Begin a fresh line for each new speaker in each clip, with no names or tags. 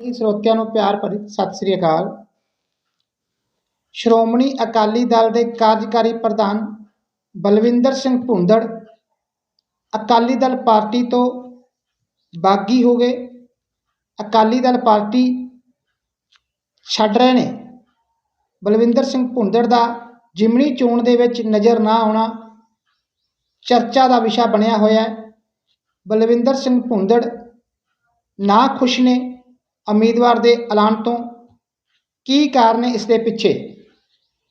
ਸਰੋਤਿਆਂ ਨੂੰ ਪਿਆਰ ਭਰੀ ਸਤਿ ਸ੍ਰੀ ਅਕਾਲ। ਸ਼੍ਰੋਮਣੀ ਅਕਾਲੀ ਦਲ ਦੇ ਕਾਰਜਕਾਰੀ ਪ੍ਰਧਾਨ ਬਲਵਿੰਦਰ ਸਿੰਘ ਭੁੰਦੜ ਅਕਾਲੀ ਦਲ ਪਾਰਟੀ ਤੋਂ ਬਾਗੀ ਹੋ ਗਏ। ਅਕਾਲੀ ਦਲ ਪਾਰਟੀ ਛੱਡ ਰਹੇ ਨੇ। ਬਲਵਿੰਦਰ ਸਿੰਘ ਭੁੰਦੜ ਦਾ ਜਿਮਣੀ ਚੋਣ ਦੇ ਵਿੱਚ ਨਜ਼ਰ ਨਾ ਆਉਣਾ ਚਰਚਾ ਦਾ ਵਿਸ਼ਾ ਬਣਿਆ ਹੋਇਆ ਹੈ। ਬਲਵਿੰਦਰ ਸਿੰਘ ਭੁੰਦੜ ਨਾ ਖੁਸ਼ ਨੇ। ਉਮੀਦਵਾਰ ਦੇ ਐਲਾਨ ਤੋਂ ਕੀ ਕਾਰਨ ਹੈ ਇਸ ਦੇ ਪਿੱਛੇ?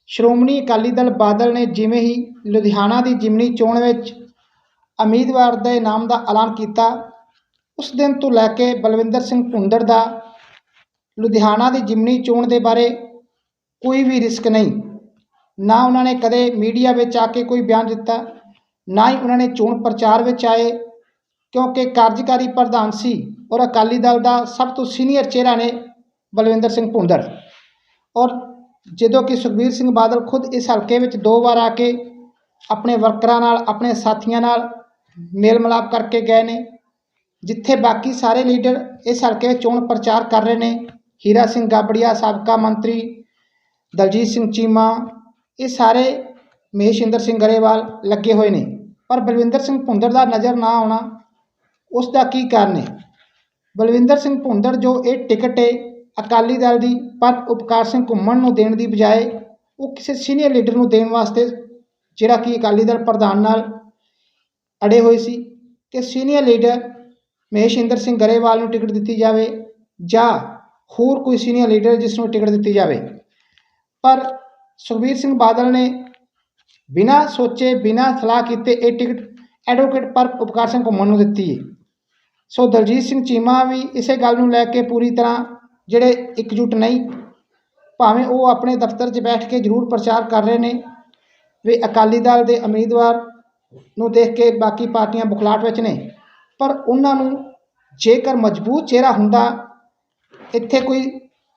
ਸ਼੍ਰੋਮਣੀ ਅਕਾਲੀ ਦਲ ਬਾਦਲ ਨੇ ਜਿਵੇਂ ਹੀ ਲੁਧਿਆਣਾ ਦੀ ਜਿਮਨੀ ਚੋਣ ਵਿੱਚ ਉਮੀਦਵਾਰ ਦੇ ਨਾਮ ਦਾ ਐਲਾਨ ਕੀਤਾ, ਉਸ ਦਿਨ ਤੋਂ ਲੈ ਕੇ ਬਲਵਿੰਦਰ ਸਿੰਘ ਭੁੰਦੜ ਦਾ ਲੁਧਿਆਣਾ ਦੀ ਜਿਮਨੀ ਚੋਣ ਦੇ ਬਾਰੇ ਕੋਈ ਵੀ ਰਿਸਕ ਨਹੀਂ। ਨਾ ਉਹਨਾਂ ਨੇ ਕਦੇ ਮੀਡੀਆ ਵਿੱਚ ਆ ਕੇ ਕੋਈ ਬਿਆਨ ਦਿੱਤਾ, ਨਾ ਹੀ ਉਹਨਾਂ ਨੇ ਚੋਣ ਪ੍ਰਚਾਰ ਵਿੱਚ ਆਏ। ਕਿਉਂਕਿ ਕਾਰਜਕਾਰੀ ਪ੍ਰਧਾਨ ਸੀ ਔਰ ਅਕਾਲੀ ਦਲ ਦਾ ਸਭ ਤੋਂ ਸੀਨੀਅਰ ਚਿਹਰਾ ਨੇ ਬਲਵਿੰਦਰ ਸਿੰਘ ਭੁੰਦੜ। ਔਰ ਜਦੋਂ ਕਿ ਸੁਖਬੀਰ ਸਿੰਘ ਬਾਦਲ ਖੁਦ ਇਸ ਹਲਕੇ ਵਿੱਚ ਦੋ ਵਾਰ ਆ ਕੇ ਆਪਣੇ ਵਰਕਰਾਂ ਨਾਲ, ਆਪਣੇ ਸਾਥੀਆਂ ਨਾਲ ਮੇਲ ਮਿਲਾਪ ਕਰਕੇ ਗਏ ਨੇ, ਜਿੱਥੇ ਬਾਕੀ ਸਾਰੇ ਲੀਡਰ ਇਸ ਹਲਕੇ ਵਿੱਚ ਚੋਣ ਪ੍ਰਚਾਰ ਕਰ ਰਹੇ ਨੇ। ਹੀਰਾ ਸਿੰਘ ਗਾਬੜੀਆ, ਸਾਬਕਾ ਮੰਤਰੀ ਦਲਜੀਤ ਸਿੰਘ ਚੀਮਾ, ਇਹ ਸਾਰੇ ਮਹੇਸ਼ਿੰਦਰ ਸਿੰਘ ਗਰੇਵਾਲ ਲੱਗੇ ਹੋਏ ਨੇ। ਪਰ ਬਲਵਿੰਦਰ ਸਿੰਘ ਭੁੰਦਰ ਦਾ ਨਜ਼ਰ ਨਾ ਆਉਣਾ ਉਸ ਦਾ ਕੀ ਕਾਰਨ ਹੈ? ਬਲਵਿੰਦਰ ਸਿੰਘ ਭੁੰਦੜ, ਜੋ ਇਹ ਟਿਕਟ ਹੈ ਅਕਾਲੀ ਦਲ ਦੀ, ਪਰ ਉਪਕਾਰ ਸਿੰਘ ਘੁੰਮਣ ਨੂੰ ਦੇਣ ਦੀ ਬਜਾਏ ਉਹ ਕਿਸੇ ਸੀਨੀਅਰ ਲੀਡਰ ਨੂੰ ਦੇਣ ਵਾਸਤੇ ਜਿਹੜਾ ਕਿ ਅਕਾਲੀ ਦਲ ਪ੍ਰਧਾਨ ਨਾਲ ਅੜੇ ਹੋਏ ਸੀ ਕਿ ਸੀਨੀਅਰ ਲੀਡਰ ਮਹੇਸ਼ਿੰਦਰ ਸਿੰਘ ਗਰੇਵਾਲ ਨੂੰ ਟਿਕਟ ਦਿੱਤੀ ਜਾਵੇ ਜਾਂ ਹੋਰ ਕੋਈ ਸੀਨੀਅਰ ਲੀਡਰ ਜਿਸ ਨੂੰ ਟਿਕਟ ਦਿੱਤੀ ਜਾਵੇ। ਪਰ ਸੁਖਬੀਰ ਸਿੰਘ ਬਾਦਲ ਨੇ ਬਿਨਾਂ ਸੋਚੇ, ਬਿਨਾਂ ਸਲਾਹ ਕੀਤੇ ਇਹ ਟਿਕਟ ਐਡਵੋਕੇਟ ਪਰ ਉਪਕਾਰ ਸਿੰਘ ਘੁੰਮਣ ਨੂੰ ਦਿੱਤੀ ਹੈ। ਸੋ ਦਲਜੀਤ ਸਿੰਘ ਚੀਮਾ ਵੀ ਇਸੇ ਗੱਲ ਨੂੰ ਲੈ ਕੇ ਪੂਰੀ ਤਰ੍ਹਾਂ ਜਿਹੜੇ ਇਕਜੁੱਟ ਨਹੀਂ, ਭਾਵੇਂ ਉਹ ਆਪਣੇ ਦਫ਼ਤਰ 'ਚ ਬੈਠ ਕੇ ਜ਼ਰੂਰ ਪ੍ਰਚਾਰ ਕਰ ਰਹੇ ਨੇ, ਵੀ ਅਕਾਲੀ ਦਲ ਦੇ ਉਮੀਦਵਾਰ ਨੂੰ ਦੇਖ ਕੇ ਬਾਕੀ ਪਾਰਟੀਆਂ ਬੁਖਲਾਟ ਵਿੱਚ ਨੇ, ਪਰ ਉਹਨਾਂ ਨੂੰ ਜੇਕਰ ਮਜ਼ਬੂਤ ਚਿਹਰਾ ਹੁੰਦਾ, ਇੱਥੇ ਕੋਈ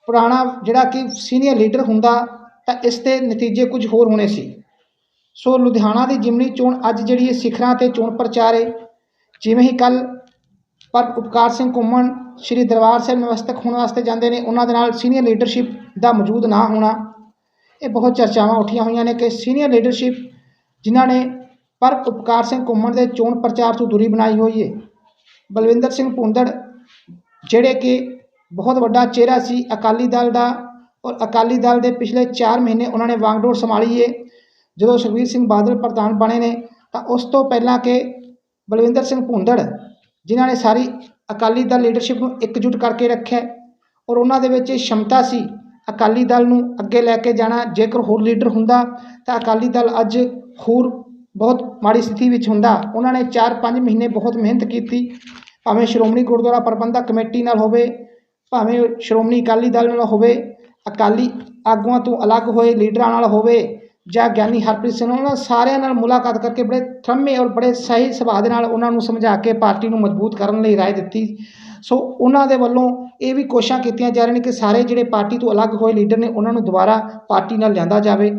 ਪੁਰਾਣਾ ਜਿਹੜਾ ਕਿ ਸੀਨੀਅਰ ਲੀਡਰ ਹੁੰਦਾ, ਤਾਂ ਇਸ ਦੇ ਨਤੀਜੇ ਕੁਝ ਹੋਰ ਹੋਣੇ ਸੀ। ਸੋ ਲੁਧਿਆਣਾ ਦੀ ਜਿਮਨੀ ਚੋਣ ਅੱਜ ਜਿਹੜੀ ਇਹ ਸਿਖਰਾਂ ਤੇ ਚੋਣ ਪ੍ਰਚਾਰ ਹੈ ਜਿਵੇਂ ਹੀ ਕੱਲ ਪਰ ਉਪਕਾਰ ਸਿੰਘ ਘੁੰਮਣ ਸ਼੍ਰੀ ਦਰਬਾਰ ਸਾਹਿਬ ਨਮਸਤਕ ਹੋਣ ਵਾਸਤੇ ਜਾਂਦੇ ਨੇ, ਉਹਨਾਂ ਦੇ ਨਾਲ ਸੀਨੀਅਰ ਲੀਡਰਸ਼ਿਪ ਦਾ ਮੌਜੂਦ ਨਾ ਹੋਣਾ। ਇਹ ਬਹੁਤ ਚਰਚਾਵਾਂ ਉੱਠੀਆਂ ਹੋਈਆਂ ਨੇ ਕਿ ਸੀਨੀਅਰ ਲੀਡਰਸ਼ਿਪ ਜਿਨ੍ਹਾਂ ਨੇ ਪਰ ਉਪਕਾਰ ਸਿੰਘ ਘੁੰਮਣ ਦੇ ਚੋਣ ਪ੍ਰਚਾਰ ਤੋਂ ਦੂਰੀ ਬਣਾਈ ਹੋਈ ਹੈ ਬਲਵਿੰਦਰ ਸਿੰਘ ਭੁੰਦੜ, ਜਿਹੜੇ ਕਿ ਬਹੁਤ ਵੱਡਾ ਚਿਹਰਾ ਸੀ, ਅਕਾਲੀ ਦਲ ਦਾ ਔਰ ਅਕਾਲੀ ਦਲ ਦੇ ਪਿਛਲੇ 4 ਮਹੀਨੇ ਉਹਨਾਂ ਨੇ ਵਾਂਗਡੋਰ ਸੰਭਾਲੀ ਹੈ ਜਦੋਂ ਸੁਖਬੀਰ ਸਿੰਘ ਬਾਦਲ ਪ੍ਰਧਾਨ ਬਣੇ ਨੇ, ਤਾਂ ਉਸ ਤੋਂ ਪਹਿਲਾਂ ਕਿ ਬਲਵਿੰਦਰ ਸਿੰਘ ਭੁੰਦੜ ਜਿਨ੍ਹਾਂ ਨੇ ਸਾਰੀ ਅਕਾਲੀ ਦਲ ਲੀਡਰਸ਼ਿਪ ਨੂੰ ਇਕਜੁੱਟ ਕਰਕੇ ਰੱਖਿਆ ਔਰ ਉਹਨਾਂ ਦੇ ਵਿੱਚ ਇਹ ਸ਼ਮਤਾ ਸੀ। ਅਕਾਲੀ ਦਲ ਨੂੰ ਅੱਗੇ ਲੈ ਕੇ ਜਾਣਾ, ਜੇਕਰ ਹੋਰ ਲੀਡਰ ਹੁੰਦਾ ਤਾਂ ਅਕਾਲੀ ਦਲ ਅੱਜ ਹੋਰ ਬਹੁਤ ਮਾੜੀ ਸਥਿਤੀ ਵਿੱਚ ਹੁੰਦਾ। ਉਹਨਾਂ ਨੇ 4-5 ਮਹੀਨੇ ਬਹੁਤ ਮਿਹਨਤ ਕੀਤੀ, ਭਾਵੇਂ ਸ਼੍ਰੋਮਣੀ ਗੁਰਦੁਆਰਾ ਪ੍ਰਬੰਧਕ ਕਮੇਟੀ ਨਾਲ ਹੋਵੇ, ਭਾਵੇਂ ਸ਼੍ਰੋਮਣੀ ਅਕਾਲੀ ਦਲ ਨਾਲ ਹੋਵੇ, ਅਕਾਲੀ ਆਗੂਆਂ ਤੋਂ ਅਲੱਗ ਹੋਏ ਲੀਡਰਾਂ ਨਾਲ ਹੋਵੇ ਜਾਂ ਗਿਆਨੀ ਹਰਪ੍ਰੀਤ ਸਿੰਘ ਉਹਨਾਂ ਸਾਰਿਆਂ ਨਾਲ ਮੁਲਾਕਾਤ ਕਰਕੇ ਬੜੇ ਥੰਮੇ ਔਰ ਬੜੇ ਸਹੀ ਸੁਭਾਅ ਦੇ ਨਾਲ ਉਹਨਾਂ ਨੂੰ ਸਮਝਾ ਕੇ ਪਾਰਟੀ ਨੂੰ ਮਜ਼ਬੂਤ ਕਰਨ ਲਈ ਰਾਏ ਦਿੱਤੀ। ਸੋ ਉਹਨਾਂ ਦੇ ਵੱਲੋਂ ਇਹ ਵੀ ਕੋਸ਼ਿਸ਼ਾਂ ਕੀਤੀਆਂ ਜਾ ਰਹੀਆਂ ਨੇ ਕਿ ਸਾਰੇ ਜਿਹੜੇ ਪਾਰਟੀ ਤੋਂ ਅਲੱਗ ਹੋਏ ਲੀਡਰ ਨੇ ਉਹਨਾਂ ਨੂੰ ਦੁਬਾਰਾ ਪਾਰਟੀ ਨਾਲ ਲਿਆਂਦਾ ਜਾਵੇ।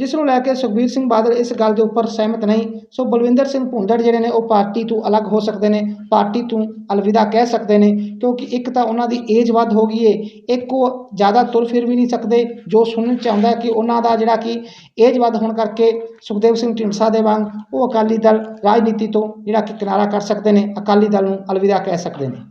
ਜਿਸ ਨੂੰ ਲੈ ਕੇ ਸੁਖਬੀਰ ਸਿੰਘ ਬਾਦਲ ਇਸ ਗੱਲ ਦੇ ਉੱਪਰ ਸਹਿਮਤ ਨਹੀਂ, ਸੋ ਬਲਵਿੰਦਰ ਸਿੰਘ ਭੁੰਦੜ ਜਿਹੜੇ ਨੇ ਉਹ ਪਾਰਟੀ ਤੋਂ ਅਲੱਗ ਹੋ ਸਕਦੇ ਨੇ, ਪਾਰਟੀ ਤੋਂ ਅਲਵਿਦਾ ਕਹਿ ਸਕਦੇ ਨੇ, ਕਿਉਂਕਿ ਇੱਕ ਤਾਂ ਉਹਨਾਂ ਦੀ ਏਜ ਵੱਧ ਹੋ ਗਈ ਏ, ਇੱਕ ਉਹ ਜ਼ਿਆਦਾ ਤੁਰ ਫਿਰ ਵੀ ਨਹੀਂ ਸਕਦੇ, ਜੋ ਸੁਣਨ ਚ ਆਉਂਦਾ ਕਿ ਉਹਨਾਂ ਦਾ ਜਿਹੜਾ ਕਿ ਏਜ ਵੱਧ ਹੋਣ ਕਰਕੇ ਸੁਖਦੇਵ ਸਿੰਘ ਢੀਂਡਸਾ ਦੇ ਵਾਂਗ ਉਹ ਅਕਾਲੀ ਦਲ ਰਾਜਨੀਤੀ ਤੋਂ ਜਿਹੜਾ ਕਿ ਕਿਨਾਰਾ ਕਰ ਸਕਦੇ ਨੇ, ਅਕਾਲੀ ਦਲ ਨੂੰ ਅਲਵਿਦਾ ਕਹਿ ਸਕਦੇ ਨੇ।